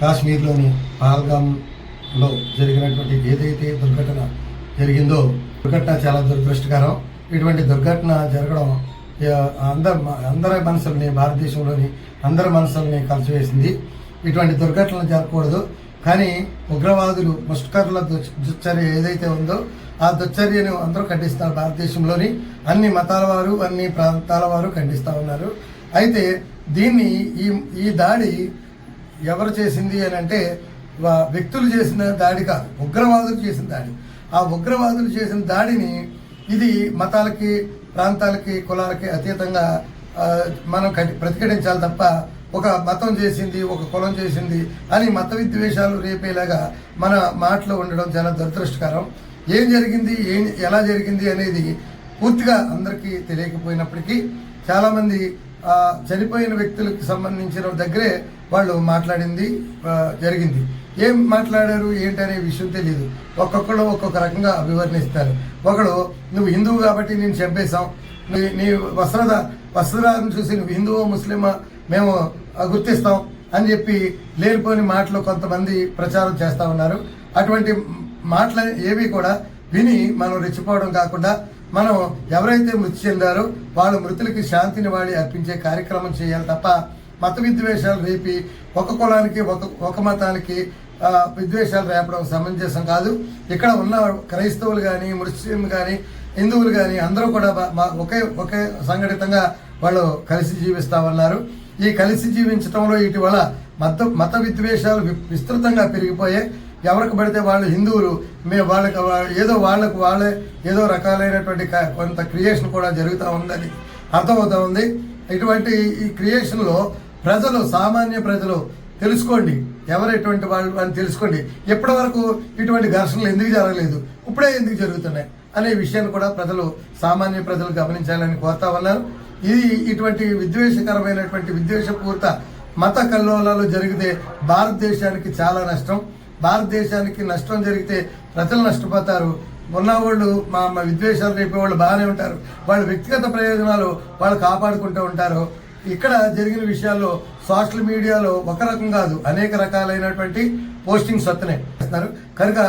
కాశ్మీర్లోని పహల్గామ్లో జరిగినటువంటి ఏదైతే దుర్ఘటన జరిగిందో దుర్ఘటన చాలా దురదృష్టకరం. ఇటువంటి దుర్ఘటన జరగడం అందరి అందరి మనసుల్ని భారతదేశంలోని అందరి మనసుల్ని కలిసివేసింది. ఇటువంటి దుర్ఘటనలు జరగకూడదు. కానీ ఉగ్రవాదులు ముష్కర్ల దుశ్చర్య ఏదైతే ఉందో ఆ దుశ్చర్యను అందరూ ఖండిస్తారు. భారతదేశంలోని అన్ని మతాల వారు అన్ని ప్రాంతాల వారు ఖండిస్తూ ఉన్నారు. అయితే దీన్ని ఈ ఈ దాడి ఎవరు చేసింది అని అంటే వ్యక్తులు చేసిన దాడి కాదు ఉగ్రవాదులు చేసిన దాడి. ఆ ఉగ్రవాదులు చేసిన దాడిని ఇది మతాలకి ప్రాంతాలకి కులాలకి అతీతంగా మనం కటి- ప్రతిఘటించాలి తప్ప ఒక మతం చేసింది ఒక కులం చేసింది అని మత విద్వేషాలు రేపేలాగా మన మాటలో ఉండడం చాలా దురదృష్టకరం. ఏం జరిగింది ఏం ఎలా జరిగింది అనేది పూర్తిగా అందరికీ తెలియకపోయినప్పటికీ చాలామంది చనిపోయిన వ్యక్తులకు సంబంధించిన దగ్గరే వాళ్ళు మాట్లాడింది జరిగింది. ఏం మాట్లాడారు ఏంటనే విషయం తెలియదు ఒక్కొక్కరు ఒక్కొక్క రకంగా వివరణిస్తారు. ఒకడు నువ్వు హిందువు కాబట్టి నేను చంపేశాం నీ నీ వస్త్రద వస్త్రాలను చూసి నువ్వు హిందువో ముస్లిమా మేము గుర్తిస్తాం అని చెప్పి లేనిపోని మాటలు కొంతమంది ప్రచారం చేస్తా ఉన్నారు. అటువంటి మాటలు ఏవి కూడా విని మనం రెచ్చిపోవడం కాకుండా మనం ఎవరైతే మృతి చెందారో వాళ్ళ మృతులకి శాంతిని వాడి అర్పించే కార్యక్రమం చేయాలి తప్ప మత విద్వేషాలు రేపి ఒక కులానికి ఒక ఒక మతానికి విద్వేషాలు రేపడం సమంజసం కాదు. ఇక్కడ ఉన్న క్రైస్తవులు కానీ ముస్లిం కానీ హిందువులు కానీ అందరూ కూడా మా- ఒకే ఒకే సంఘటితంగా వాళ్ళు కలిసి జీవిస్తా ఉన్నారు. ఈ కలిసి జీవించడంలో ఇటీవల మత మత విద్వేషాలు విస్తృతంగా పెరిగిపోయాయి. ఎవరికి పడితే వాళ్ళు హిందువులు మే వాళ్ళకి ఏదో వాళ్ళకు వాళ్ళే ఏదో రకాలైనటువంటి కొంత క్రియేషన్ కూడా జరుగుతూ ఉందని అర్థమవుతా ఉంది. ఇటువంటి ఈ క్రియేషన్లో ప్రజలు సామాన్య ప్రజలు తెలుసుకోండి. ఎవరు ఎటువంటి వాళ్ళు అని తెలుసుకోండి. ఎప్పటి వరకు ఇటువంటి ఘర్షణలు ఎందుకు జరగలేదు? ఇప్పుడే ఎందుకు జరుగుతున్నాయి? అనే విషయాన్ని కూడా ప్రజలు సామాన్య ప్రజలు గమనించాలని కోరుతా ఉన్నారు. ఇది ఇటువంటి విద్వేషకరమైనటువంటి విద్వేషపూరిత మత కల్లోలాలు జరిగితే భారతదేశానికి చాలా నష్టం. భారతదేశానికి నష్టం జరిగితే ప్రజలు నష్టపోతారు. ఉన్నవాళ్ళు మా మా విద్వేషాలు రేపే వాళ్ళు బాగానే ఉంటారు. వాళ్ళ వ్యక్తిగత ప్రయోజనాలు వాళ్ళు కాపాడుకుంటూ ఉంటారు. ఇక్కడ జరిగిన విషయాల్లో సోషల్ మీడియాలో ఒక రకం కాదు అనేక రకాలైనటువంటి పోస్టింగ్స్ వస్తున్నాయి. చేస్తున్నారు. కనుక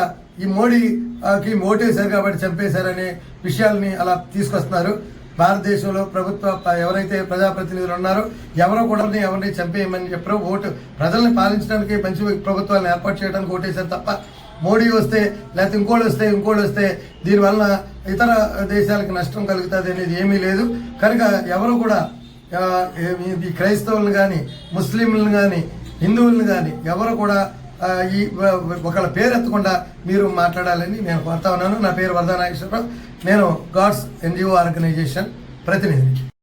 ఈ మోడీకి ఓటేశారు కాబట్టి చంపేశారనే విషయాల్ని అలా తీసుకొస్తున్నారు. భారతదేశంలో ప్రభుత్వ ఎవరైతే ప్రజాప్రతినిధులు ఉన్నారో ఎవరో కూడా ఎవరిని చంపేయమని చెప్పారో ఓటు ప్రజల్ని పాలించడానికి మంచి ప్రభుత్వాలను ఏర్పాటు చేయడానికి ఓటేశారు తప్ప మోడీ వస్తే లేకపోతే ఇంకోళ్ళు వస్తే ఇంకోళ్ళు వస్తే దీనివల్ల ఇతర దేశాలకు నష్టం కలుగుతుంది అనేది ఏమీ లేదు. కనుక ఎవరు కూడా ఈ- క్రైస్తవులను కానీ ముస్లింలను కానీ హిందువులను కానీ ఎవరు కూడా ఈ ఒకళ్ళ పేరు ఎత్తకుండా మీరు మాట్లాడాలని నేను కోరుతా ఉన్నాను. నా పేరు వరదా నాగేశ్వరరావు నేను గాడ్స్ ఎన్జిఓ ఆర్గనైజేషన్ ప్రతినిధి